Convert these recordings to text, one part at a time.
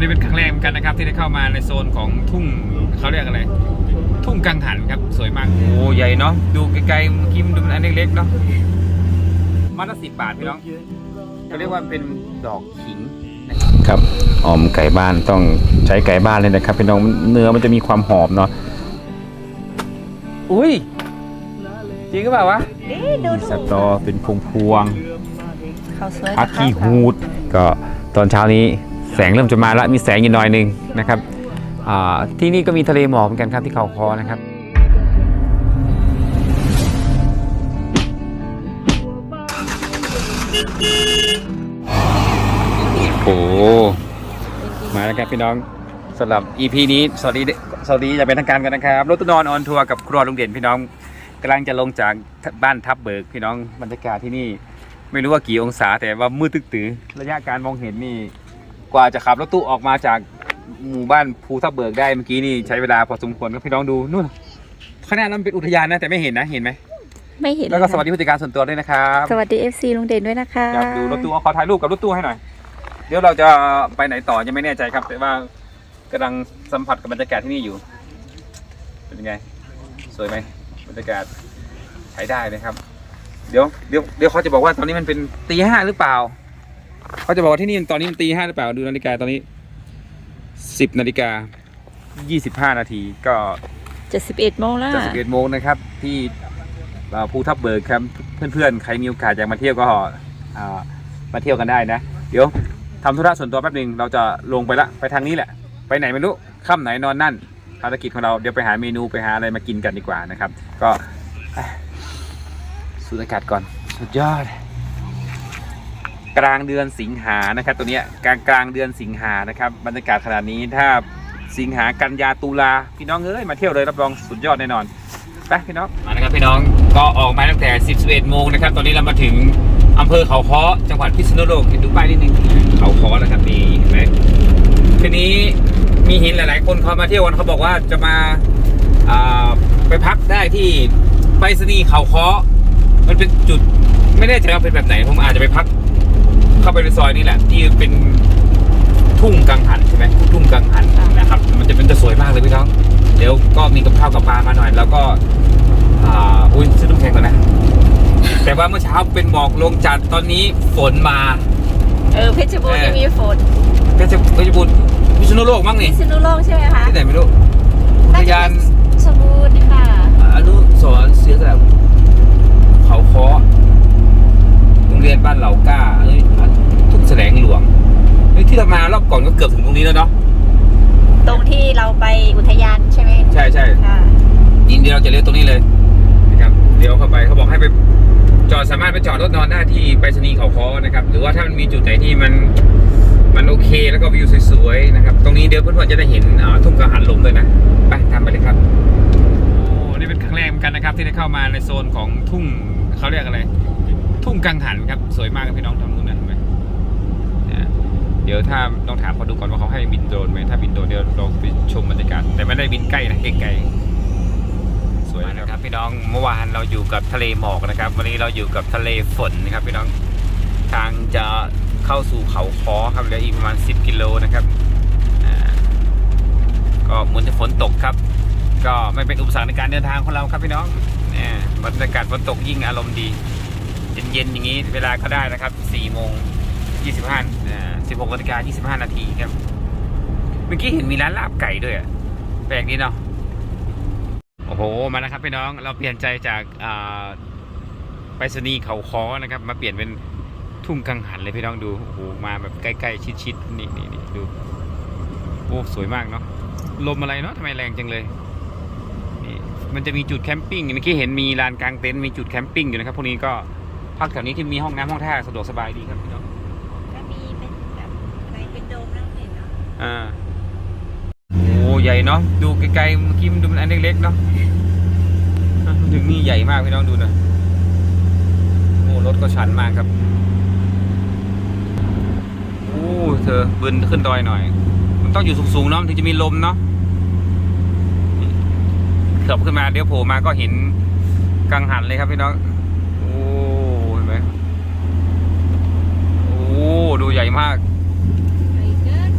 นี่เป็นครั้งแรกเหมือนกันนะครับ ที่ได้เข้ามาในโซนของทุ่งเขาเรียกอะไร ทุ่งกังหันครับสวยมากโอ้ใหญ่เนาะดูไกลๆเมื่อกี้มันดูมันอันเล็กๆเนาะมัดละสิบบาทพี่น้องเขาเรียกว่าเป็นดอกขิงครับออมไก่บ้านต้องใช้ไก่บ้านเลยนะครับพี่น้องเนื้อมันจะมีความหอมเนาะอุ้ยจริงหรือเปล่าวะนี่ดูสตอเป็นพวงพวงเขาสวยๆพักขี้ฮูด ก็ตอนเช้านี้ แสงเริ่มจะมาแล้วมีแสงอยู่หน่อยหนึงนะครับที่นี่ก็มีทะเลหมอกเหมือนกันครับที่เขาคอนะครับโอ้มาแล้วครับพี่น้องสำหรับ EP นี้สวัสดีสวัสดีจะเป็นทางการกันนะครับรถตู้นอนออนทัวร์กับครัวลุงเด่นพี่น้องกำลังจะลงจากบ้านทับเบิกพี่น้องบรรยากาศที่นี่ ไม่รู้ว่ากี่องศาแต่ว่ามืดตึกตือระยะการมองเห็นนี่ กว่าจะขับรถตู้ออกมาจากหมู่บ้านภูทับเบิกได้เมื่อกี้นี่ใช้เวลาพอสมควรครับพี่น้องดูนู่นข้างหน้านั้นเป็นอุทยานนะแต่ไม่เห็นนะเห็นไหมไม่เห็นแล้วก็เลยสวัสดีผู้จัดการส่วนตัวด้วยนะครับสวัสดี FC ลุงเด่นด้วยนะคะอยากดูรถตู้เอาขอถ่ายรูปกับรถตู้ให้หน่อยเดี๋ยวเราจะไปไหนต่อยังไม่แน่ใจครับ แต่ว่ากำลังสัมผัสกับบรรยากาศที่นี่อยู่ เป็นยังไง สวยไหมบรรยากาศใช้ได้เลยครับ เดี๋ยวเดี๋ยวเดี๋ยวเขาจะบอกว่าตอนนี้มันเป็นตีห้าหรือเปล่า เขาจะบอกว่าที่นี่ตอนนี้มันตีห้าหรือเปล่าดูนาฬิกาตอนนี้สิบนาฬิกายี่สิบห้านาทีก็จะ11โมงแล้วจะสิบเอ็ดโมงนะครับ ที่เอ่อภูทับเบิกครับเพื่อนๆใครมีโอกาสอยากมาเที่ยวก็อ่ามาเที่ยวกันได้นะ เดี๋ยวทำธุระส่วนตัวแป๊บหนึงเราจะลงไปละไปทางนี้แหละ ไปไหนไม่รู้ค่ำไหนนอนนั่นภารกิจของเราเดี๋ยวไปหาเมนูไปหาอะไรมากินกันดีกว่านะครับ ก็อะสูดอากาศก่อน สุดยอด กลางเดือนสิงหานะครับ ตัวนี้กลางกลางเดือนสิงหานะครับ บรรยากาศขนาดนี้ถ้าสิงหากันยาตุลาพี่น้องเอ้ยมาเที่ยวเลยรับรองสุดยอดแน่นอนไปพี่น้องมาแล้วครับพี่น้องก็ออกมาตั้งแต่10 11 โมงนะครับ ตอนนี้เรามาถึงอำเภอเขาค้อจังหวัดพิษณุโลกเห็นดูป้ายนิดนึงเขาค้อแล้วครับนี่เห็นไหมทีนี้มีเห็นหลาย ๆ คนเขามาเที่ยวกันเขาบอกว่าจะมาไปพักได้ที่ไปรษณีย์เขาค้อมันเป็นจุดไม่แน่ใจว่าเป็นแบบไหนผมอาจจะไปพัก เข้าไปในซอยนี่แหละที่เป็นทุ่งกังหันใช่ไหมทุ่งกังหันนะครับ มันจะเป็นจะสวยมากเลยพี่น้อง เดี๋ยวก็มีกับข้าวกับปลามาหน่อย แล้วก็อ่าอุ้ยซื้อน้ำแข็งก่อนนะ แต่ว่าเมื่อเช้าเป็นหมอกลงจัดตอนนี้ฝนมา เออเพชรบูรณ์เออยังมีฝนเพชรเพชรบุรีพิษณุโลกมั้งนี่พิษณุโลกใช่ไหมคะที่ไหนไม่รู้อุทยานเพชรบูรณ์ค่ะอนุสรณ์เสือแบบเขาเคาะโรงเรียนบ้านเหล่าก้าเอ้ยทุ่ง แสลงหลวงเฮ้ยที่เรามารอบก่อนก็เกือบถึงตรงนี้แล้วเนาะตรงที่เราไปอุทยานใช่ไหมใช่ใช่ค่ะยินดีเราจะเลี้ยวตรงนี้เลยนะครับเลี้ยวเข้าไปเขาบอกให้ไปจอดสามารถไปจอดรถนอนได้ที่ไปรษณีย์เขาคอนะครับ หรือว่าถ้ามันมีจุดไหนที่มันมันโอเคแล้วก็วิวสวยๆนะครับ ตรงนี้เดี๋ยวเพื่อนๆจะได้เห็นอ่าทุ่งกังหันลมด้วยนะไปตามไปเลยครับโอ้นี่เป็นครั้งแรกเหมือนกันนะครับ ที่ได้เข้ามาในโซนของทุ่งเขาเรียกอะไร ทุ่งกังหันครับสวยมากครับพี่น้องทางนู้นนะเห็นไหมเนี่ย เดี๋ยวถ้าต้องถามเขาดูก่อนว่าเขาให้บินโดรนไหมถ้าบินโดรนเดี๋ยวเราไปชมบรรยากาศแต่ไม่ได้บินใกล้นะไกลๆสวยนะครับพี่น้องเมื่อวานเราอยู่กับทะเลหมอกนะครับ วันนี้เราอยู่กับทะเลฝนนะครับพี่น้องทางจะเข้าสู่เขาคอครับเหลืออีกประมาณ 10 กิโลนะครับก็เหมือนจะฝนตกครับ ก็ไม่เป็นอุปสรรคในการเดินทางของเราครับพี่น้องเนี่ยบรรยากาศฝนตกยิ่งอารมณ์ดี เย็นๆอย่างนี้เวลาก็ได้นะครับ4โมง 25อ่า16นาฬิกา25 นาทีครับ เมื่อกี้เห็นมีร้านลาบไก่ด้วยอะแปลกดีเนาะ โอ้โห มาแล้วครับพี่น้อง เราเปลี่ยนใจจากอ่าไปรษณีย์เขาคอนะครับ มาเปลี่ยนเป็นทุ่งกังหันเลยพี่น้องดู โอ้โห มาแบบใกล้ๆ ชิดๆ นี่นี่นี่ดู โอ้สวยมากเนาะ ลมอะไรเนาะทำไมแรงจังเลย นี่มันจะมีจุดแคมปิ้งเมื่อกี้เห็นมีลานกลางเต็นท์ มีจุดแคมปิ้งอยู่นะครับ พวกนี้ก็พักแถวนี้ที่มีห้องน้ำห้องท่าสะดวกสบายดีครับพี่น้อง ก็มีเป็นแบบอะไรเป็นโดมนั่งเห็นเนาะ อ่าโอ้ใหญ่เนาะดูไกลๆเมื่อกี้มันดูมันอันเล็กๆเนาะถึงนี่ใหญ่มากพี่น้องดูนะโอ้รถก็ชันมากครับโอ้เธอบึนขึ้นดอยหน่อย มันต้องอยู่สูงๆเนาะถึงจะมีลมเนาะเขือบขึ้นมาเดี๋ยวโผล่มาก็เห็นกังหันเลยครับพี่น้องโอ้เห็นไหมโอ้ดูใหญ่มาก ไอ้เกิน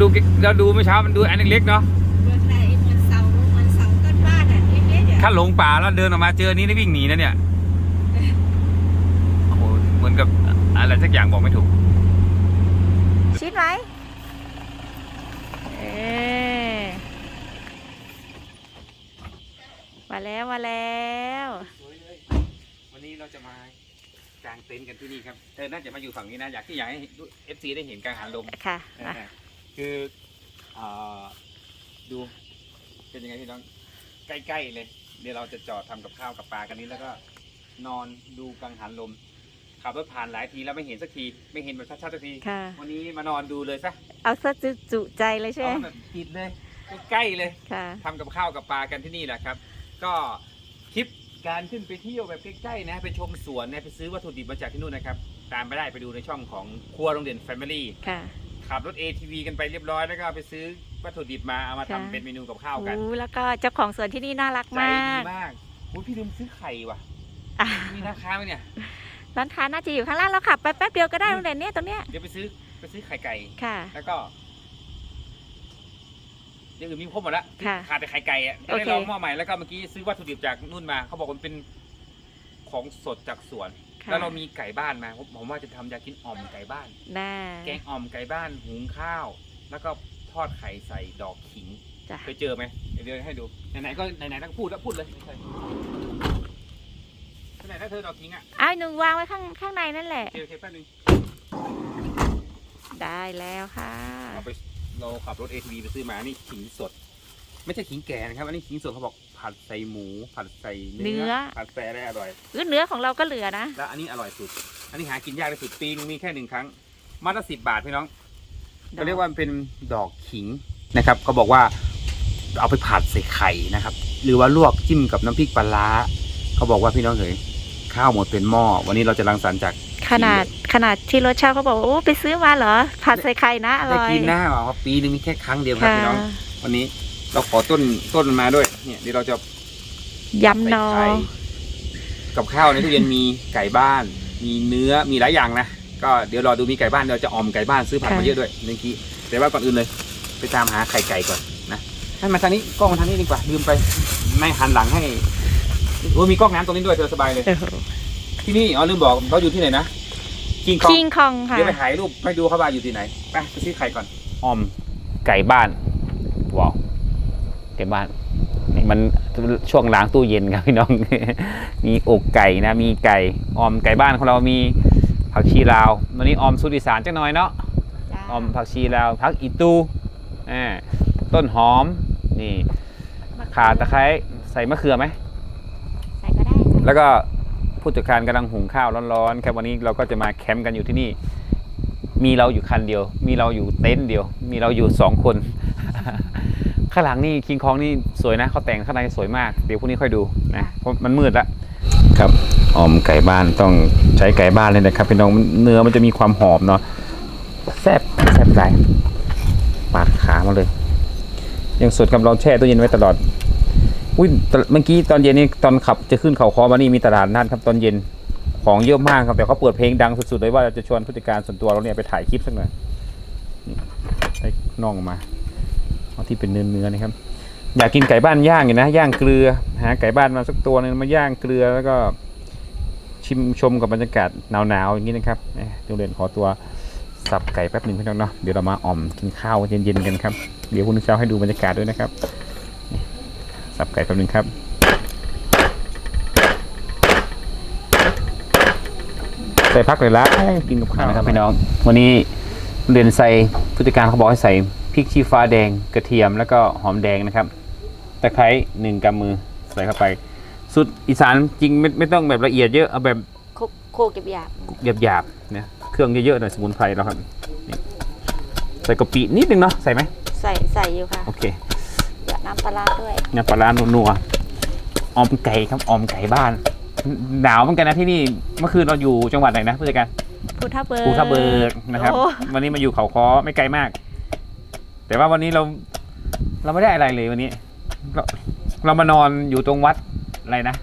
ดูเราดูเมื่อเช้ามันดูอันเล็กๆเนาะเหมือนอะไรเหมือนเสาเหมือนเสาต้นบ้านอะเล็กๆเดี๋ยวถ้าหลงป่าแล้วเดินออกมาเจออันนี้ได้วิ่งหนีนะเนี่ยโอ้โหเหมือนกับอะไรสักอย่างบอกไม่ถูก ชิดไหมเออมาแล้วมาแล้ววันนี้เราจะมากางเต็นท์กันที่นี่ครับ เธอน่าจะมาอยู่ฝั่งนี้นะ อยากที่อยากให้เอฟซีได้เห็นกางหันลม ค่ะนะฮะ คือเอ่อดูเป็นยังไงพี่น้องใกล้ๆเลย เดี๋ยวเราจะจอดทำกับข้าวกับปลากันนี้แล้วก็นอนดูกังหันลมขับรถผ่านหลายทีแล้วไม่เห็นสักทีไม่เห็นแบบชัดๆสักที ค่ะ วันนี้มานอนดูเลยซะเอาซะจุจุใจเลยใช่ไหมเอาแบบติดเลยใกล้ๆเลย ค่ะ ทำกับข้าวกับปลากันที่นี่แหละครับ ก็คลิปการขึ้นไปเที่ยวแบบใกล้ๆนะไปชมสวนนะไปซื้อวัตถุดิบมาจากที่นู่นนะครับ ตามไปได้ไปดูในช่องของครัวโรงเรียน Family ค่ะ ขับรถ ATV กันไปเรียบร้อยแล้วก็ไปซื้อวัตถุดิบมาเอามาทำค่ะ เป็นเมนูกับข้าวกันโอ้แล้วก็เจ้าของสวนที่นี่น่ารักใจมาดีกมากอุ้ยพี่ลืมซื้อไข่ว่ะอะมีราคาไหมเนี่ยร้านค้าน่าจะอยู่ข้างล่างเราขับไปแป๊บเดียวก็ได้โรงเรียนเนี้ยตรงเนี้ยเดี๋ยวไปซื้อไปซื้อไข่ไก่ ค่ะ แล้วก็อยังอื่นมีครบหมดแล้วค่ะขาดแต่ไข่ไก่อะโอเค ได้ลองหม้อใหม่แล้วก็เมื่อกี้ซื้อวัตถุดิบจากนู่นมา เขาบอกว่ามันเป็นของสดจากสวน ค่ะแล้วเรามีไก่บ้านมาผมผมว่าจะทำอยากกินอ่อมไก่บ้านน่าแกงอ่อมไก่บ้านหุงข้าว แล้วก็ทอดไข่ใส่ดอกขิง จ้ะเคยเจอไหมเดี๋ยวเดี๋ยวให้ดู ไหนๆก็ไหนๆก็พูดแล้วพูดเลยไม่เคยไหนถ้าเธอดอกขิงอะเอาหนึ่งวางไว้ข้างข้างในนั่นแหละ โอเคโอเคแป๊บนึงได้แล้วค่ะ เราไปเราขับรถ ATV ไปซื้อมานี่ขิงสด ไม่ใช่ขิงแก่นะครับ อันนี้ขิงสดเขาบอก ผัดใส่หมูผัดใส่เนื้อ ผัดใส่อะไรอร่อยเออเนื้อของเราก็เหลือนะ แล้วอันนี้อร่อยสุด อันนี้หากินยากที่สุดปีนึงมีแค่หนึ่งครั้งมัดละสิบบาทพี่น้องเขาเรียกว่ามันเป็นดอกขิงนะครับเขาบอกว่าเอาไปผัดใส่ไข่นะครับ หรือว่าลวกจิ้มกับน้ำพริกปลาร้าเขาบอกว่าพี่น้องเอ๋ยข้าวหมดเป็นหม้อวันนี้เราจะรังสรรค์จากขนาดขนาดที่รถเช่าเขาบอกว่าโอ้ไปซื้อมาเหรอผัดใส่ไข่นะอได้ร่อยกินหน้าว่าปีนึงมีแค่ครั้งเดียวครับค่ะพี่น้องวันนี้ เราขอต้นต้นมันมาด้วย เนี่ยเดี๋ยวเราจะยำนอ ใส่ไข่กับข้าวในตู้เย็นมีไก่บ้าน มีเนื้อมีหลายอย่างนะก็เดี๋ยวรอดูมีไก่บ้านเราจะออมไก่บ้านซื้อผักมาเยอะด้วยเมื่อกี้แต่ว่าก่อนอื่นเลย ไปตามหาไข่ไก่ก่อนนะให้มาทางนี้กล้องมาทางนี้ดีกว่าลืมไปไม่หันหลังให้โอ้ยมีกล้องน้ำตรงนี้ด้วยเธอสบายเลยโอ้โหที่นี่อ๋อลืมบอกเขาอยู่ที่ไหนนะคิงคอง คิงคองค่ะ เดี๋ยวไปถ่ายรูปให้ดูเขาว่าอยู่ที่ไหน ไปไปซื้อไข่ก่อนออมไก่บ้านว้าว ไก่บ้านนี่มันช่วงล้างตู้เย็นครับพี่น้อง มีอกไก่นะ มีไก่ออมไก่บ้านของเรามีผักชีลาววันนี้ออมสูตรอีสานจังหน่อยเนาะจ้าออมผักชีลาวผักอีตูอ่าต้นหอมนี่ข่าตะไคร้ใส่มะเขือไหมใส่ก็ได้ค่ะแล้วก็ผู้จัดการกำลังหุงข้าวร้อนๆครับวันนี้เราก็จะมาแคมป์กันอยู่ที่นี่ มีเราอยู่คันเดียว มีเราอยู่เต็นท์เดียว มีเราอยู่สองคน ข้างหลังนี่คิงคองนี่สวยนะเขาแต่งข้างในสวยมากเดี๋ยวพรุ่งนี้ค่อยดูนะเพราะมันมืดละครับออมไก่บ้านต้องใช้ไก่บ้านเลยนะครับพี่น้องเนื้อมันจะมีความหอมเนาะแซ่บแซ่บหลายปาดขามาเลย ยังสดกับเราแช่ตู้เย็นไว้ตลอดอุ้ยตเมื่อกี้ตอนเย็นนี่ตอนขับจะขึ้นเขาคอมานี่มีตลาดนัดครับตอนเย็นของเยอะมากครับแต่เขาเปิดเพลงดังสุดๆเลยว่าจะชวนผู้จัดการส่วนตัวเราเนี่ยไปถ่ายคลิปสักหน่อยนี่ได้น่องออกมาเอา ที่เป็นเนื้อเนื้อๆนะครับ อยากกินไก่บ้านย่างอยู่นะ ย่างเกลือ หาไก่บ้านมาสักตัวหนึงมาย่างเกลือแล้วก็ชิมชมกับบรรยากาศหนาวๆอย่างนี้นะครับเอ๊ะเดี๋ยวเรียนขอตัวสับไก่แป๊บหนึ่งพี่น้องเนาะเดี๋ยวเรามาอ่อมกินข้าวเย็นๆกันครับเดี๋ยวพรุ่งนี้เช้าให้ดูบรรยากาศด้วยนะครับสับไก่แป๊บหนึ่งครับใส่พักเลยละกินกับข้าวนะครับพี่น้อง วันนี้เรียนใส่ผู้จัดการเขาบอกให้ใส่ ริกชี้ฟ้าแดงกระเทียมแล้วก็หอมแดงนะครับตะไคร้หนึ่งกำมือใส่เข้าไปสุดอีสานจริงไม่ไม่ต้องแบบละเอียดเยอะเอาแบบโคโคเก็บหยาบหยาบๆนะเครื่องเยอะๆหน่อยสมุนไพรเราครับนี่ใส่กะปินิดนึงเนาะใส่ไหมใส่ใส่อยู่ค่ะโอเคเดี๋ยวน้ำปลาร้าด้วยน้ำปลาร้านัวๆออมไก่ครับออมไก่บ้าน หนาวเหมือนกันนะที่นี่เมื่อคืนเราอยู่จังหวัดไหนนะผู้จัดการภูทับเบิกภูทับเบิกนะครับโอ้วันนี้มาอยู่เขาคอไม่ไกลมาก แต่ว่าวันนี้เรา เราไม่ได้อะไรเลยวันนี้ เราเรามานอนอยู่ตรงวัดอะไรนะ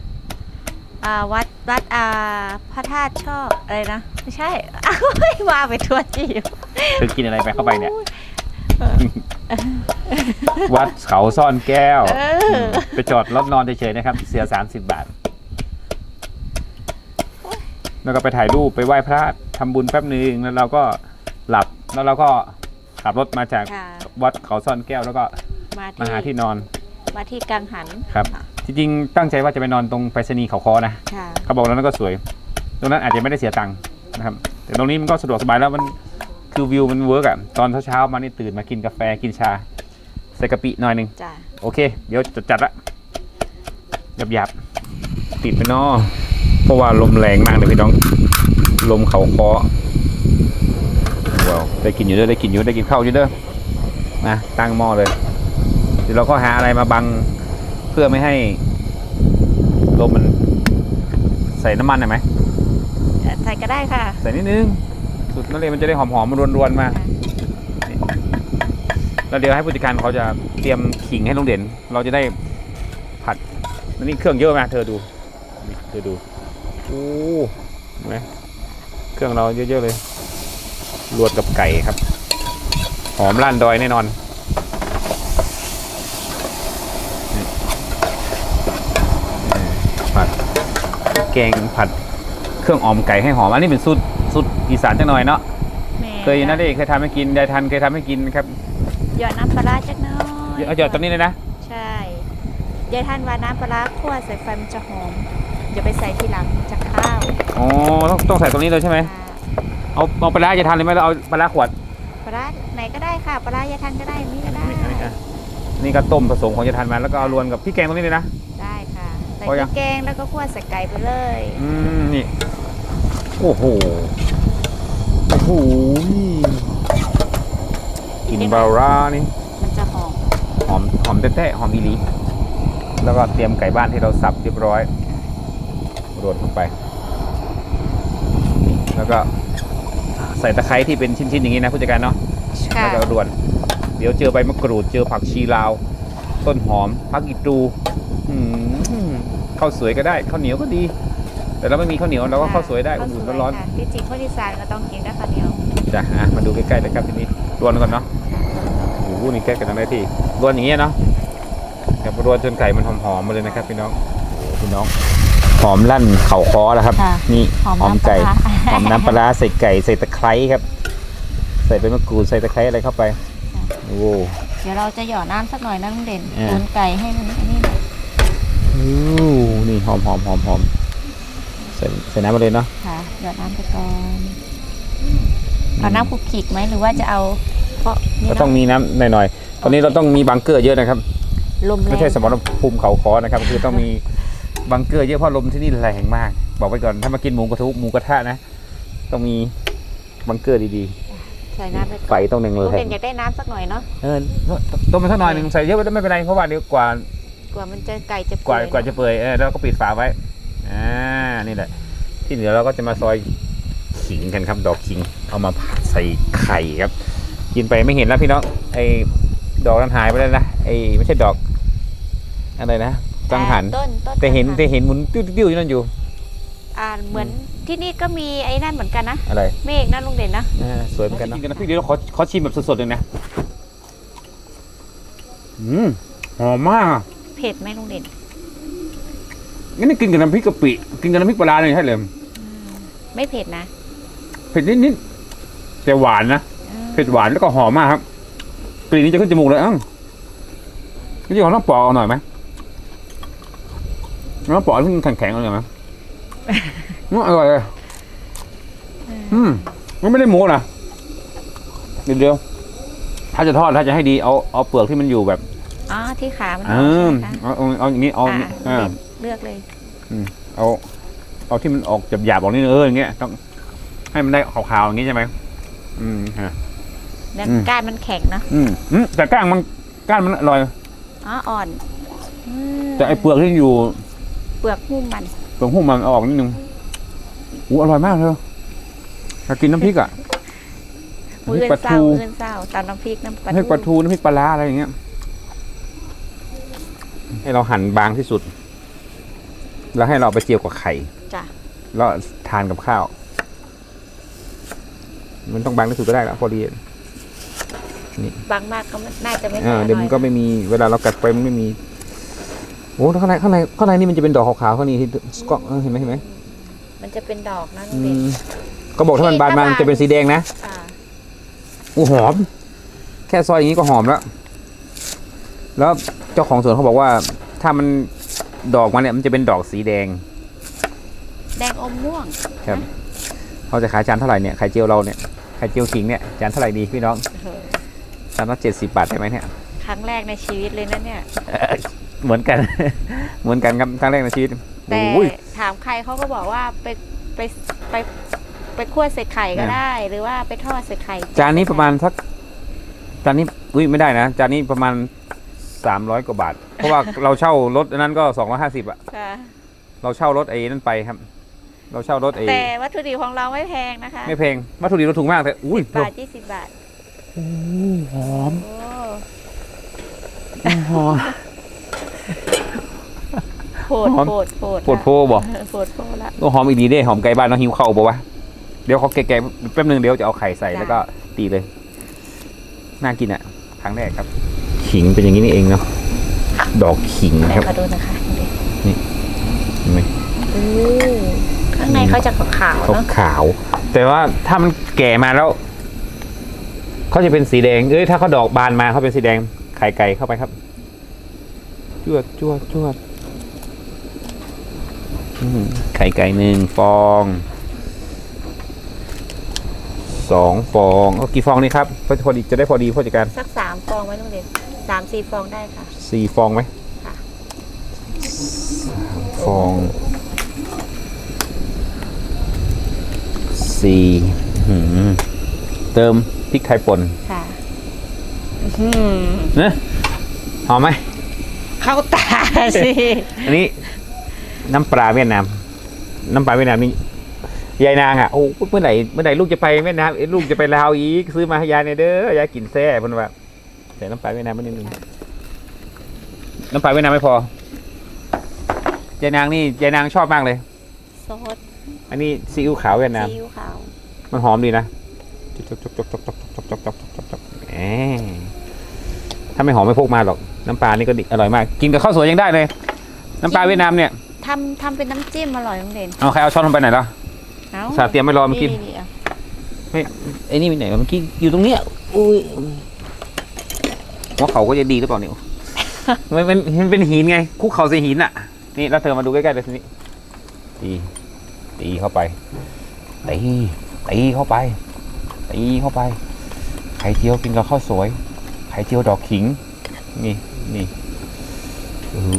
อ่าวัดวัดอ่าพระธาตุชอบอะไรนะไม่ใช่อ้าวว่าไปทัวร์จีอยู่เธอกินอะไรไปเข้าไปเนี่ย วัดเขาซ่อนแก้วเออไปจอดรถนอนเฉยๆนะครับ เสียสามสิบบาท แล้วก็ไปถ่ายรูปไปไหว้พระทำบุญแป๊บนึงแล้วเราก็หลับแล้วเราก็ ขับรถมาจากค่ะ วัดเขาซ่อนแก้วแล้วก็มามาหาที่ที่นอนมาที่กังหันครับะจริงๆ ตั้งใจว่าจะไปนอนตรงไปรษณีย์เขาคอนะ ค่ะเขาบอกแล้วนั่นก็สวย ตรงนั้นอาจจะไม่ได้เสียตังค์นะครับ แต่ตรงนี้มันก็สะดวกสบายแล้วมันคือวิวมันเวิร์กอะตอนเช้าๆมานี่ตื่นมากินกาแฟกินชาใส่กะปิหน่อยหนึ่งจ้ะโอเค เดี๋ยวจะจัดละหยับหยับๆติดไปเนอเพราะว่าลมแรงมากเลยพี่น้อง ลมเขาคอว้าวได้กินอยู่เด้อได้กินอยู่ได้กินข้าวอยู่เด้อนะตั้งหม้อเลยเดี๋ยวเราก็หาอะไรมาบังเพื่อไม่ให้ลมมันใส่น้ำมันหน่อยไหมใส่ก็ได้ค่ะ ใส่นิดนึงสุดนั่นเลยมันจะได้หอมๆมันรวนๆมาแล้วเดี๋ยวให้ผู้จัดการเขาจะเตรียมขิงให้ลุงเด่น เราจะได้ผัดอันนี้เครื่องเยอะไหมเธอดูนี่เธอดูโอ้เห็นไหมเครื่องเราเยอะๆเลย รวดกับไก่ครับ หอมล้านดอยแน่นอนนี่เออผัดแกงผัดเครื่องออมไก่ให้หอม อันนี้เป็นสูตรสูตรอีสานจังหน่อยเนาะแม่เคยนะเด็กเคยทำให้กินยายทันเคยทำให้กินครับหยอดน้ำปลาร้าจักหน้อยเอาหยอดตรงนี้เลยนะ ใช่ยายท่านว่าน้ำปลาร้าคั่วใส่ไฟมันจะหอมอย่าไปใส่ทีหลังจะข้าวอ๋อต้องต้องใส่ตรงนี้เลยใช่ไหมค่ะ เอาเอาปลาร้าจะทานเลยไหมเราเอาปลาร้าขวด ปลาร้าไหนก็ได้ค่ะ ปลาร้ายายท่านก็ได้นี่ก็ได้นี่อันนี้อะนี่ก็ต้มผสมของจะทานมาแล้วก็เอารวนกับพี่แกงตรงนี้เลยนะ ได้ค่ะใส่พอพยัริงกแกงแล้วก็คั่วใส่ไก่ไปเลยอืมนี่โอ้โหโอ้โหกลินปลาร้านี่มันจะหอมหอมหอมแท้ๆหอมอีหลีแล้วก็เตรียมไก่บ้านที่เราสับเรียบร้อยโรยลงไปนี่แล้วก็ใส่ตะไคร้ที่เป็นชิ้นๆอย่างนี้นะผู้จัดการเนาะค่ะแล้วก็รวน เดี๋ยวเจอใบมะกรูดเจอผักชีลาว ต้นหอมผักอีตูอืมข้าวสวยก็ได้ข้าวเหนียวก็ดี แต่เราไม่มีข้าวเหนียวเราก็ข้าวสวยได้ข้าวอุ่นสวยๆร้อนค่ะที่จริงคนอีสานก็ต้องกินกับข้าวเหนียวๆจ้ะอะมาดูใกล้ๆนะครับทีนี้รวนก่อนเนาะโอ้โหนี่แค่กันได้ที่รวนอย่างเงี้ยเนาะแบบรวนจนไก่มันหอมๆมาเลยนะครับพี่น้องโอ้โหพี่น้องห อมลั่นเข่าคอแล้วครับ ค่ะนี่หอมหอมน้ำปไก่ลาร้า หอมน้ำปลาร้าใส่ไก่ใส่ตะไคร้ครับ ใส่ใบมะกรูดใส่ตะไคร้อะไรเข้าไปโอ้โหเดี๋ยวเราจะหยอดน้ำสักหน่อยนะลุงเด่นอ่า ตุ๋นไก่ให้มันอันนี้หน่อยอู้นี่หอมหอมหอมหอมใส่ใส่น้ำมาเลยเนาะค่ะ หยอดน้ำไปก่อนเอาน้ำคลุกคลิกไหมหรือว่าจะเอาเพราะนี่ก็เนาะต้องมีน้ำหน่อยๆ ตอนนี้เราต้องมีบังเกอร์เยอะนะครับ ลมแรงไม่ใช่สมรภูมิเขาคอนะครับ คือต้องมี บังเกอร์เยอะเพราะลมที่นี่แรงมาก บอกไปก่อนถ้ามากินหมูกระทุหมูกระทะนะต้องมีบังเกอร์ดีใส่น้ำไปๆไฟต้องแรงลุงแรเด่งนอยากได้น้ำสักหน่อยเนาะเออต้มไปสักหน่อยหนึ่งใส่เยอะไม่เป็นไรเพราะว่าเดี๋ยวกว่า กว่ามันจะไก่จะกว่าเปื่อยกว่าจะเปื่อยเออแล้วก็ปิดฝาไว้ อ่า นี่แหละ ที่เหลือเราก็จะมาซอยขิงกันครับ ดอกขิง เอามาผัดใส่ไข่ครับ กินไปไม่เห็นแล้วพี่น้อง ไอ้ดอกนั้นหายไปแล้วนะ ไอ้ไม่ใช่ดอก อะไรนะ กังหัน ต้นต้นแต่เห็นกังแต่เห็นหมุนติ้วๆอยู่นั่นอยู่ อ่าเหมือนที่นี่ก็มีไอ้นั่นเหมือนกันนะอะไรเมฆนะลุงเด่นนะอ่าสวยเหมือนกันนะกินกันนะพี่เดี๋ยวขอขอชิมแบบสดๆเลยนะอืมหอมมากอะเผ็ดไหมลุงเด่นงั้นนี่กินกับน้ำพริกกะปิ กินกับน้ำพริกปลาร้าเลยใช่เลยไม่เผ็ดนะเผ็ดนิดๆแต่หวานนะอืมเผ็ดหวานแล้วก็หอมมากครับกลิ่นนี้จะขึ้นจมูกเลยอ้าวนี่ของต้องปอกเอาหน่อยไหม น้ำปอกที่มันแข็งๆเอาหน่อยไหมอืมอร่อยเลยอืมมันไม่ได้หมูนะเดี๋ยวเดียวถ้าจะทอดถ้าจะให้ดีเอาเอาเปลือกที่มันอยู่แบบอ๋อที่ขามันเอออกอใช่ไหมคะเอาเอาเอาอย่างนี้เอาอ่าเออเลือกเลยเอาเอาที่มันออกหยาบๆออกนี่เอออย่างเงี้ยต้องให้มันได้ขาวๆอย่างงี้ใช่ไหมอืมฮะแล้วอืมก้านมันแข็งเนอะอืมอืมแต่ก้างมันก้านมันอร่อยอ๋ออ่อนอืมแต่ไอ้เปลือกที่อยู่ เปลือกหุ้มมันเปลือกหุ้มมันเอาออกนิดนึงอู้อร่อยมากเลยถ้ากินน้ำพริกอะมือน้ำพริเอื้กนปลาเศร้าทูเอื้นเศร้าตำน้ำพริกน้ำปลาน้ำพริกปลาทูน้ำพริกปลาร้าอะไรอย่างเงี้ย ให้เราหั่นบางที่สุด แล้วให้เราไปเจียวกับไข่จ้ะแล้วทานกับข้าว มันต้องบางที่สุดก็ได้แล้วพอดีนี่บางมากก็ไม่น่าจะไม่เออค่อยเดี๋ยวมันก็ร่ไม่มีเวลาเรากัดไปมันไม่มี โอ้ข้างในข้างในข้างในนี่มันจะเป็นดอกขาวๆข้างนี้ที่กล้องเออเห็นไหมเห็นไหมมันจะเป็นดอกนะลุอืงเด่นมก็บอกถ้ามันบานมามันจะเป็นสีแดงนะค่ะอู้หอม แค่ซอยอย่างนี้ก็หอมแล้ว แล้วเจ้าของสวนเขาบอกว่า ถ้ามันดอกมันเนี่ยมันจะเป็นดอกสีแดง แดงอมม่วงครับเขาจะขายจานเท่าไหร่เนี่ยไข่เจียวเราเนี่ยไข่เจียวขิงเนี่ยจานเท่าไหร่ดีพี่น้องเออจานละเจ็ดสิบบาทใช่ไหมเนี่ยครั้งแรกในชีวิตเลยนะเนี่ย เอ่อเหมือนกัน เหมือนกันครับครั้งแรกในชีวิตแต่โอ้ยถามใครเขาก็บอกว่าไปไปไปไปคั่วใส่ไข่ก็เนี่ยได้ หรือว่าไปทอดใส่ไข่ จานนี้ประมาณสักจานนี้อุ้ยไม่ได้นะจานนี้ประมาณสามร้อยกว่าบาท เพราะว่าเราเช่ารถอันนั้นก็สองร้อยห้าสิบอะค่ะเราเช่ารถไอ้นั่นไปครับ เราเช่ารถไอ้แต่วัตถุดิบของเราไม่แพงนะคะ ไม่แพงวัตถุดิบเราถูกมากแต่อุ้ยบาทยี่สิบบาทโอ้หอมโอ้หอม โผดหอมโผดโผดปวดโพบ่โผดโผดละโอ้หอมอีกดีเด้หอมไก่บ้านเนาะหิวเข่าวบ่วะเดี๋ยวเขาแกะๆแป๊บนึงเดี๋ยวจะเอาไข่ใส่แล้วก็ตีเลย น่ากินอะ ครั้งแรกครับ ขิงเป็นอย่างนี้นี่เองเนาะดอกขิงไหนครับมาดูนะคะดูดิเห็นไหมอือข้างในเขาจะขาวๆขาวเนาะขาวๆแต่ว่าถ้ามันแก่มาแล้วเขาจะเป็นสีแดง เอ้ยถ้าเขาดอกบานมาเขาเป็นสีแดงไข่ไก่เข้าไปครับ จวดจวดจวดอืม ไข่ไก่หนึ่งฟองสองฟองเอากี่ฟองนี่ครับพอดีจะได้พอดีผู้จัดการสักสามฟองไว้ลุงเด่นสามสี่ฟองได้ค่ะสี่ฟองไหมค่ะฟองสี่อื้อหือเติมพริกไทยป่นค่ะอื้อหือเนะหอมไหมเข้าตาสิ อันนี้ น้ำปลาเวียดนาม น้ำปลาเวียดนามนี่ยายนางอะโอ้เมื่อไหร่เมื่อไหร่ลูกจะไปเวียดนามเอ้ยลูกจะไปลาวอีกซื้อมาให้ยายเนี่ยเด้อยายกินแซ่เพิ่นว่าใส่น้ำปลาเวียดนามมานิดนึงน้ำปลาเวียดนามไม่พอยายนางนี่ยายนางชอบมากเลยซอสอันนี้ซีอิ๊วขาวเวียดนามซีอิ๊วขาว มันหอมดีนะจกจกจกจกจกจกจกจกจกจกจกจกแหมถ้าไม่หอมไม่พกมาหรอก น้ำปลานี่ก็ดิอร่อยมาก กินกับข้าวสวยยังได้เลย น้ำปลาเวียดนามเนี่ย ทำทำเป็นน้ำจิ้มอร่อยลุงเด่นเอาใครเอาช้อนลงไปไหนแล้วเอ้าสาเตรียมไม่รอมากินนี่ๆเอาไอ้นี่มีไหนวะเมื่อกี้อยู่ตรงเนี้ยอุ้ยหัวเขาก็จะดีหรือเปล่าเนี่ยมันเป็นมันเป็นหินไงคุกเข่าใส่หินอะ นี่แล้วเธอมาดูใกล้ๆเลยทีนี้ตีตีเข้าไปตีตีเข้าไปตีเข้าไป ไข่เจียวกินกับข้าวสวย ไข่เจียวดอกขิง นี่นี่ โอ้โห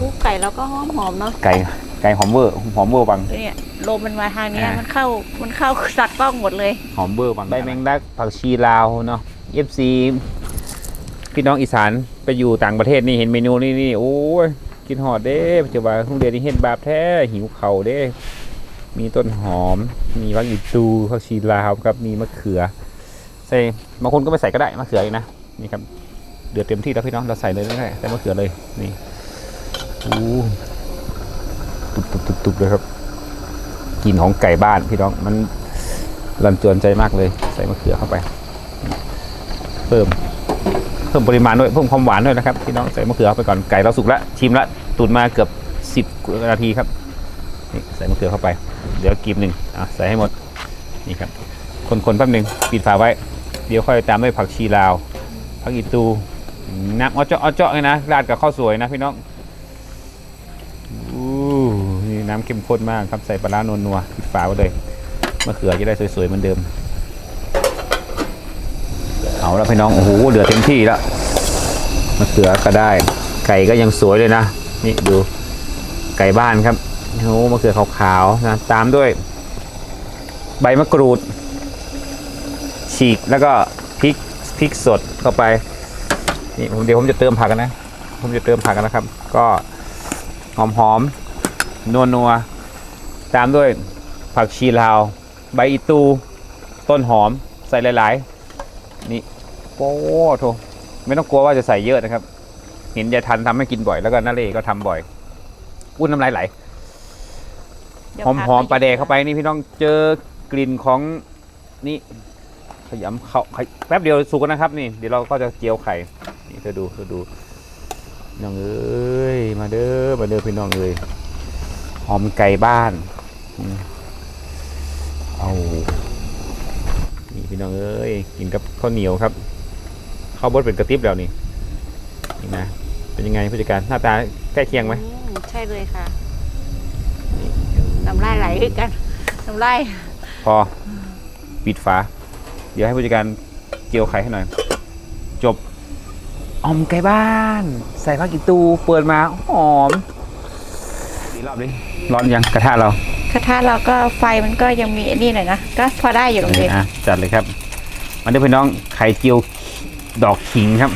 ลูกไก่แล้วก็หอมหอมๆเนาะไก่ไก่หอมเวอร์หอมเวอร์บัง เนี่ยลมมันมาทางเนี้ยอ่ามั มันเข้ามันเข้าสักกล้องหมดเลย หอมเบอร์บางใบแมงลักผักชีลาวเนาะเอฟซีพี่น้องอีสานไปอยู่ต่างประเทศนี่เห็นเมนูนี่นี่โอ้ยกินหอดเด้ปัจจุบันทุ่งเดียนนี่เห็นบาปแท้หิวเข่าวเด้ มีต้นหอม มีผักอีตูผักชีลาวครับมีมะเขือ ใส่บางคนก็ไม่ใส่ก็ได้มะเขืออีกนะนี่ครับ เดือดเต็มที่แล้วพี่น้องเราใส่เลยได้ใส่มะเขือเลยนี่อู้ตุบตุบตุบเลยครับกลินของไก่บ้านพี่น้องมันรันจวนใจมากเลย ใส่มะเขือเข้าไป เพิ่มเพิ่มปริมาณด้วยเพิ่มความหวานด้วยนะครับพี่น้องใส่มะเขือเข้าไปก่อนไก่เราสุกแล้วชิมแล้วตุนมาเกือบสิบนาทีครับนี่ใส่มะเขือเข้าไป เดี๋ยวกีบหนึ่งอะใส่ให้หมดนี่ครับคนๆแป๊บหนึ่งปิดฝาไว้ เดี๋ยวค่อยตามด้วยผักชีลาวผักอีตู น้ำอ้อเจาะอ้อเจาะเลยนะราดกับข้าวสวยนะพี่น้องอู้นี่น้ำเข้มข้นมากครับใส่ปลาร้านัวๆปิดฝาไว้เลยมะเขือจะได้สวยๆเหมือนเดิม เอาแล้วพี่น้องโอ้โหเดือดเต็มที่แล้วมะเขือก็ได้ ไก่ก็ยังสวยเลยนะนี่ดูไก่บ้านครับโอ้โหมะเขือขาวๆนะตามด้วย ใบมะกรูด ฉีกแล้วก็พริกพริกสดเข้าไป นี่ผมเดี๋ยวผมจะเติมผักกันนะ ผมจะเติมผักกันนะครับ ก็หอมหอมนัวนัวตามด้วยผักชีลาว ใบอีตู ต้นหอมใส่หลาย ๆ นี่โอ้โถไม่ต้องกลัวว่าจะใส่เยอะนะครับ เห็นยายทันทำให้กินบ่อยแล้วก็นาเล่ก็ทำบ่อยอุ้นน้ำลายไหลเดี๋ยวหอมหอมปลาแดกเข้าไปนี่พี่น้องเจอกลิ่นของนี่ขยำเขาแป๊บเดียวสุกนะครับนี่เดี๋ยวเราก็จะเจียวไข่ เธอดูเธอดูน้องเอ้ยมาเด้อมาเด้อพี่น้องเอ้ยหอมไก่บ้านอืมเอานี่พี่น้องเอ้ยกินกับข้าวเหนียวครับข้าวบดเป็นกระติบแล้วนี่นี่นะเป็นยังไงผู้จัดการหน้าตาใกล้เคียงไหมอืมใช่เลยค่ะน้ำลายไหลด้วยกันน้ำลายพอปิดฝา เดี๋ยวให้ผู้จัดการเจียวไข่ให้หน่อย จบ ออมไก่บ้าน ใส่ผักอีตูเปิดมาหอมอีกรอบดิร้อนยังกระทะเรากระทะเราก็ไฟมันก็ยังมีไอ้นี่หน่อยนะก็พอได้อยู่โรงเรียนอะจัดเลยครับมันได้พี่น้องไข่เจียวดอกขิงครับ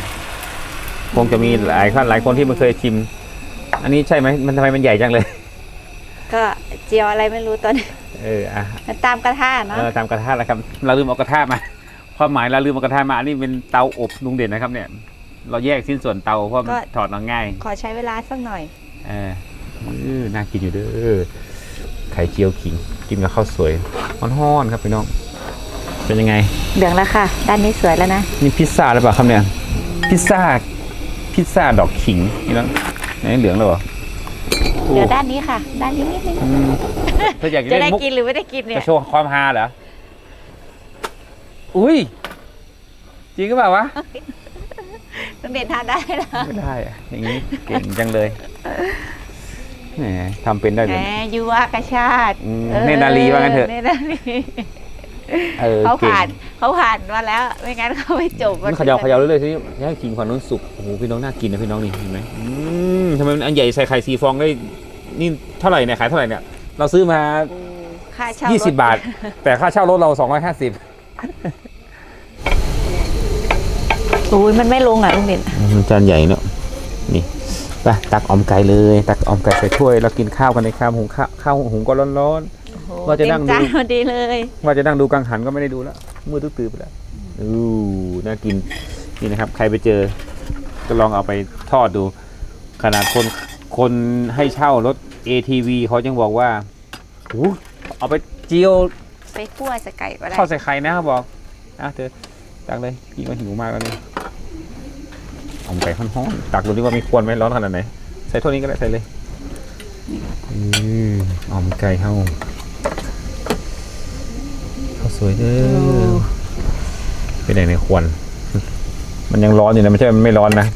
คงจะมีหลายคนหลายคนที่ไม่เคยชิม อันนี้ใช่ไหมมันทำไมมันใหญ่จังเลย ก็เจียวอะไรไม่รู้ตอนนี้เอออะมันตามกระทะเนาะเออตามกระทะแล้วครับ เราลืมเอากระทะมาความหมายเราลืมเอากระทะมาอันนี้เป็นเตาอบลุงเด่นนะครับเนี่ย เราแยกชิ้นส่วนเตาเพราะมันถอดออกง่ายขอใช้เวลาสักหน่อย เออเออน่ากินอยู่เด้อไข่เจียวขิง กินกับข้าวสวยฮ้อนๆครับพี่น้อง เป็นยังไง เหลืองแล้วค่ะ ด้านนี้สวยแล้วนะ นี่พิซซ่าหรือเปล่าครับเนี่ย พิซซ่า พิซซ่าดอกขิงนี่แล้วไหนเหลืองแล้วเหรอเดี๋ยวด้านนี้ค่ะ ด้านนี้นิดนึงอืมเธออยากจะจะเล่ได้นมุกกินหรือไม่ได้กินเนี่จะย โชว์ความฮาเหรอ อุ้ย จริงหรือเปล่าวะ ต้องเด่นทานได้นะไม่ได้อะอย่างนี้เก่งจังเลยแหมทำเป็นได้แหเลมย ยุวกชาติอืมเนตรนารีว่างั้นเถอะ เนตรนารีเออเขาเก่งผ่านเขาผ่านมาแล้ว ไม่งั้นเขาไม่จบมันเขยาวขยาวเรื่อยๆสิให้ขิงความนู้นสุกโอ้โหพี่น้องน่ากินนะพี่น้องนี่เห็นไหมอืมทำไมมันอันใหญ่ใส่ไข่สีฟองได้นี่เท่าไหร่เนี่ยขายเท่าไหร่เนี่ยเราซื้อมา ค่าเช่ายี่สิบบาท แต่ค่าเช่ารถเราส องร้อยห้าสิบอุ้ยมันไม่ลงอะลุงเด่นจานใหญ่เนอะนี่ไปตักออมไก่เลย ตักออมไก่ใส่ถ้วยเรากินข้าวกันในข้าวหุงข้าวข้าวหุงก็ร้อนโอ้โหว่าจะนั่งดูเต็มจานพอดีเลยๆว่าจะนั่งดูกังหันก็ไม่ได้ดูแล้วมือตื้อๆไปแล้วอู้น่ากินนี่นะครับ ใครไปเจอ ก็ลองเอาไปทอดดู ขนาดคนคนให้เช่ารถ ATV เขายังบอกว่าอู้เอาไปเจียวไปคั่วใส่ไก่ก็ได้ทอดใส่ไข่นะเขาบอกอะเธอตักเลยพี่ก็หิวมากแล้วนี่ ออมไก่ห้อนๆตักดูดิว่ามีควรไหมร้อนขนาดไหนใส่ถ้วยนี้ก็ได้ใส่เลยอืมออมไก่เฮาข้าวสวยเด้อเป็นไงในควนมันยังร้อนอยู่นะไม่ใช่มันไม่ร้อนนะ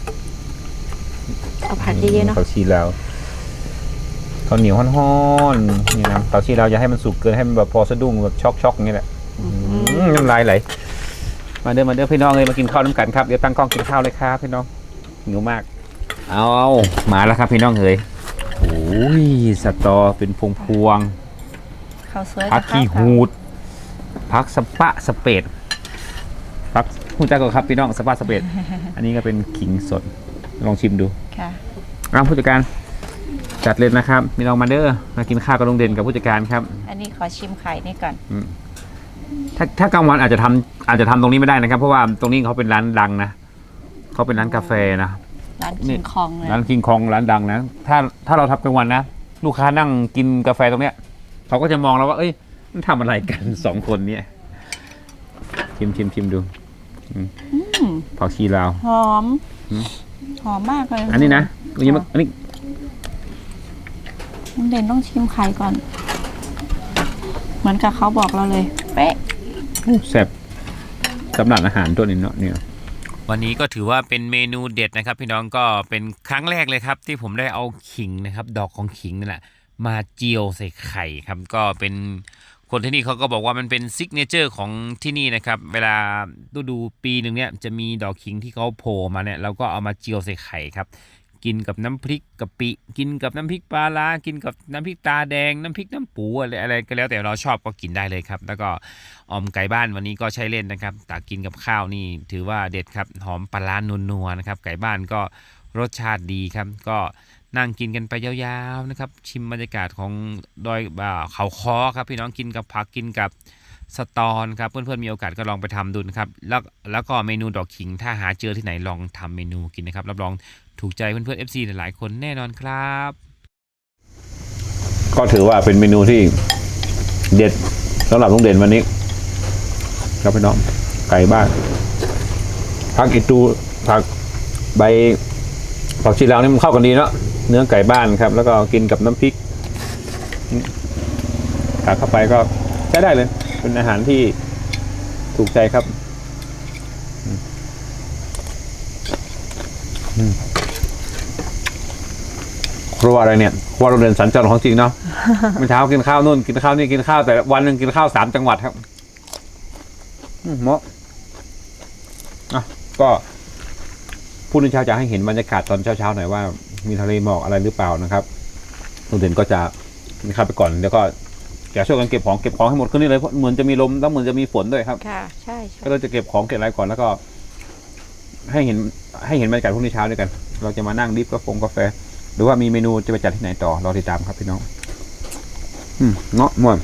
เอาผัดเยอะๆเนาะเตาชีแล้วข้าวเหนียวห้อนๆนี่นะเตาชีแล้วอย่าให้มันสุกเกินให้มันแบบพอสะดุ้งแบบช็อกๆอย่างนี้แหละอืมน้ำลายไหล มาเด้อมาเด้อพี่น้องเลยมากินข้าวน้ำกันครับเดี๋ยวตั้งกล้องกินข้าวเลยครับพี่น้อง หิวมาก เอามาแล้วครับพี่น้องเอ๋ยโอ้ยสตอเป็นพวงพวงข้าวสวยๆพักขี้หูด พักสปะสเปดพักหูจักก่อนครับพี่น้องสปะสเปดอันนี้ก็เป็นขิงสดลองชิมดูค่ะอ้าวผู้จัดการจัดเลยนะครับพี่น้องมาเด้อมากินข้าวกับลุงเด่นกับผู้จัดการครับ อันนี้ขอชิมไข่นี่ก่อนถ้าถ้ากลางวันอาจจะทำอาจจะทำตรงนี้ไม่ได้นะครับ เพราะว่าตรงนี้เขาเป็นร้านดังนะ เขาเป็นร้านกาแฟนะร้านนี่คิงคองเลยร้านคิงคองร้านดังนะ ถ้าถ้าเราทำกลางวันนะลูกค้านั่งกินกาแฟตรงเนี้ยเขาก็จะมองเราว่า เอ้ยมันทำอะไรกันสองคนเนี่ยชิมชิมชิมดูอืมผักชีลาวหอมอืมหอมมากเลย อันนี้นะอันนี้มันอันนี้ลุงเด่นต้องชิมไข่ก่อน เหมือนกับเขาบอกเราเลย เป๊ะแซ่บสำหรับอาหารตัวนี้เนาะเนี่ย วันนี้ก็ถือว่าเป็นเมนูเด็ดนะครับ พี่น้องก็เป็นครั้งแรกเลยครับ ที่ผมได้เอาขิงนะครับ ดอกของขิงนี่แหละมาเจียวใส่ไข่ครับก็เป็นคนที่นี่เขาก็บอกว่ามันเป็นซิกเนเจอร์ของที่นี่นะครับ เวลาฤดูปีหนึ่งเนี่ยจะมีดอกขิงที่เขาโผล่มาเนี่ยเราก็เอามาเจียวใส่ไข่ครับ กินกับน้ำพริกกะปิ กินกับน้ำพริกปลาร้ากินกับน้ำพริกตาแดง น้ำพริกน้ำปูอะไรอะไรก็แล้วแต่เราชอบก็กินได้เลยครับ แล้วก็ออมไก่บ้านวันนี้ก็ใช้เล่นนะครับตักกินกับข้าวนี่ถือว่าเด็ดครับหอมปลาร้านัวๆนะครับไก่บ้านก็รสชาติดีครับ ก็นั่งกินกันไปยาวๆนะครับชิมบรรยากาศของดอยบ่าเขาคอครับ พี่น้องกินกับผักกินกับสตอนครับเพื่อนๆมีโอกาสก็ลองไปทำดูนะครับแล้วแล้วก็เมนูดอกขิงถ้าหาเจอที่ไหนลองทำเมนูกินนะครับรับรอง ถูกใจเพื่อนๆ FC หลายๆคนแน่นอนครับ ก็ถือว่าเป็นเมนูที่เด็ดสำหรับลุงเด่นวันนี้ ครับพี่น้องไก่บ้านผักอิตูผักใบผักชีลาวนี่มันเข้ากันดีเนาะเนื้อไก่บ้านครับ แล้วก็กินกับน้ำพริกตักเข้าไปก็ใช้ได้เลย เป็นอาหารที่ถูกใจครับ เพราะว่าอะไรเนี่ยเพราะว่าเราเดินสัญจรของจริงเนาะเมื่อเช้ากินข้าวนู่นกินข้าวนี่กินข้าวแต่วันหนึ่งกินข้าวสามจังหวัดครับอืมเหมาะอะก็พูดในเช้าจะให้เห็นบรรยากาศตอนเช้าๆหน่อยว่า มีทะเลหมอกอะไรหรือเปล่านะครับลุงเด่นก็จะกินข้าวไปก่อนแล้วก็แกช่วยกันเก็บของเก็บของให้หมดขึ้นนี่เลยเพราะเหมือนจะมีลมแล้วเหมือนจะมีฝนด้วยครับค่ะใช่ใช่ก็เราจะเก็บของเก็บอะไรก่อนแล้วก็ ให้เห็นให้เห็นบรรยากาศพรุ่งนี้เช้าด้วยกัน เราจะมานั่งดริฟกาแฟกาแฟ หรือว่ามีเมนูจะไปจัดที่ไหนต่อรอติดตามครับพี่น้องอืมเงาะม่วน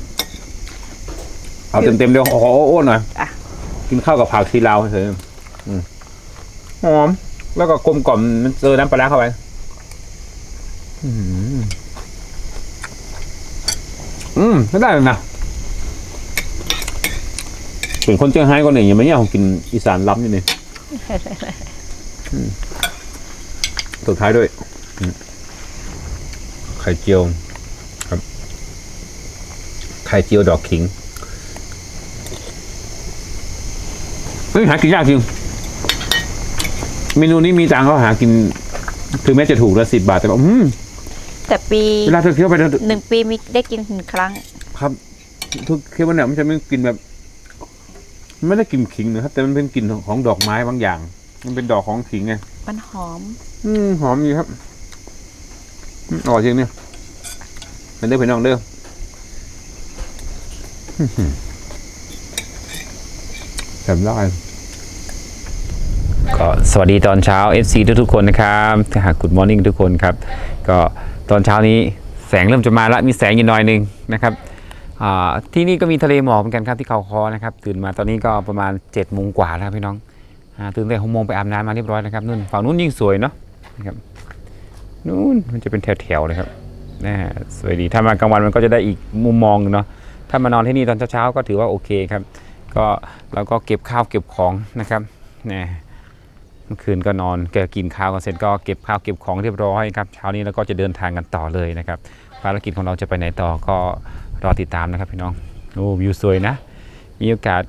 เอาเต็มเต็มๆเดียวโอ้โหอ้วนหน่อยอะกินข้าวกับผักชีลาวเฉยๆอืมหอม แล้วก็กลมกล่อมมันเจอน้ำปลาร้าเข้าไปอืมอืมไม่ได้เลยนะเป็นคนเชียงไฮ้คนหนึ่งอย่างไม่เนี่ยผมกินอีสานล้ำอยู่นี่อืมสุดท้ายด้วยอืม ไข่เจียวครับ ไข่เจียวดอกขิงเฮ้ยหากินยากจริง เมนูนี้มีตังค์เขาหากินถึงแม้จะถูกละสิบบาทแต่แบบอืมแต่ปีเวลาเธอเคี้ยวไปเธอหนึ่งปีมีได้กินหนึ่งครั้ง ครับทุกเคี้ยวเนี่ยมันจะไม่กลินแบบ ไม่ได้กลิ่นขิงนะครับแต่มันเป็นกลิ่นของดอกไม้บางอย่าง มันเป็นดอกของขิงไงมันหอม อืมหอมอยู่ครับ อร่อยจริงเนี่ยเป็นเด้อเป็นน้องเด้ออื้อหือแซ่บได้ก็สวัสดีตอนเช้า FC ทุกทุกๆคนนะครับหากกุดมอร์นิ่งทุกคนครับ ก็ตอนเช้านี้แสงเริ่มจะมาแล้วมีแสงอยู่หน่อยหนึงนะครับที่นี่ก็มีทะเลหมอกเหมือนกันครับที่เขาคอนะครับ ตื่นมาตอนนี้ก็ประมาณ7จ็ดโมงกว่าแล้วพี่น้องอตื่นแต่หกโมงไปอาบน้ำมาเรียบร้อยนะครับนู่นฝั่งนู้นยิ่งสวยเนาะนะครับ นู่นมันจะเป็นแถวๆเลยครับนะสวยดีถ้ามากลางวันมันก็จะได้อีกมุมมองเนาะถ้ามานอนที่นี่ตอนเช้าๆก็ถือว่าโอเคครับ ก็เราก็เก็บข้าวเก็บของนะครับนะเมื่อคืนก็นอนก็กินข้าวกันเสร็จก็เก็บข้าวเก็บของเรียบร้อยครับเช้านี้เราก็จะเดินทางกันต่อเลยนะครับภารกิจของเราจะไปไหนต่อก็รอติดตามนะครับพี่น้องโอ้วิวสวยนะ มีโอกาส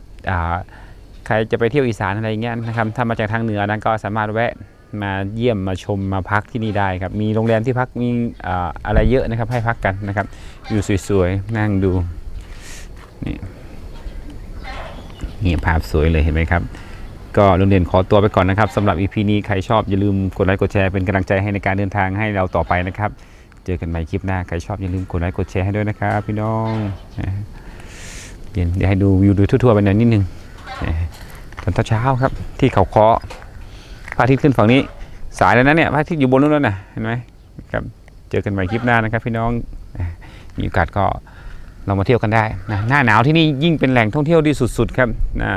ใครจะไปเที่ยวอีสานอะไรเงี้ยนะครับถ้ามาจากทางเหนือนั้นก็สามารถแวะ มาเยี่ยมมาชมมาพักที่นี่ได้ครับ มีโรงแรมที่พักมีอะไรเยอะนะครับให้พักกันนะครับวิวสวยๆนั่งดูนี่นี่ภาพสวยเลยเห็นไหมครับ ก็โรงเรียนขอตัวไปก่อนนะครับสำหรับ EP นี้ใครชอบอย่าลืมกดไลค์กดแชร์เป็นกำลังใจให้ในการเดินทางให้เราต่อไปนะครับ เจอกันใหม่คลิปหน้าใครชอบอย่าลืมกดไลค์กดแชร์ให้ด้วยนะครับพี่น้องเดี๋ยวเดี๋ยวให้ดูวิวดูทั่วๆไปหน่อยนิดนึงตอนเช้าครับที่เขาเคาะ พระอาทิตย์ขึ้นฝั่งนี้ สายแล้วนะเนี่ยพระอาทิตย์อยู่บนนู้นแล้วนะเห็นไหมครับเจอกันใหม่คลิปหน้านะครับ พี่น้องมีโอกาสก็เรามาเที่ยวกันได้นะหน้าหนาวที่นี่ยิ่งเป็นแหล่งท่องเที่ยวที่สุดๆครับนะ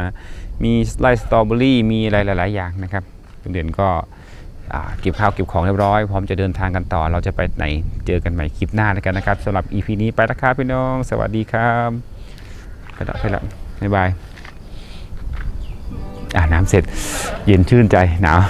มีไร่สตรอเบอรี่มีอะไรหลาย ๆ อย่างนะครับโรงเรียนก็เก็บข้าวเก็บของเรียบร้อย พร้อมจะเดินทางกันต่อ เราจะไปไหนเจอกันใหม่คลิปหน้าแล้วกันนะครับสำหรับ EP นี้ไปแล้วครับพี่น้อง สวัสดีครับไปล้วไปล้วบ๊ายบาย อาน้ำเสร็จเย็นชื่นใจหนาว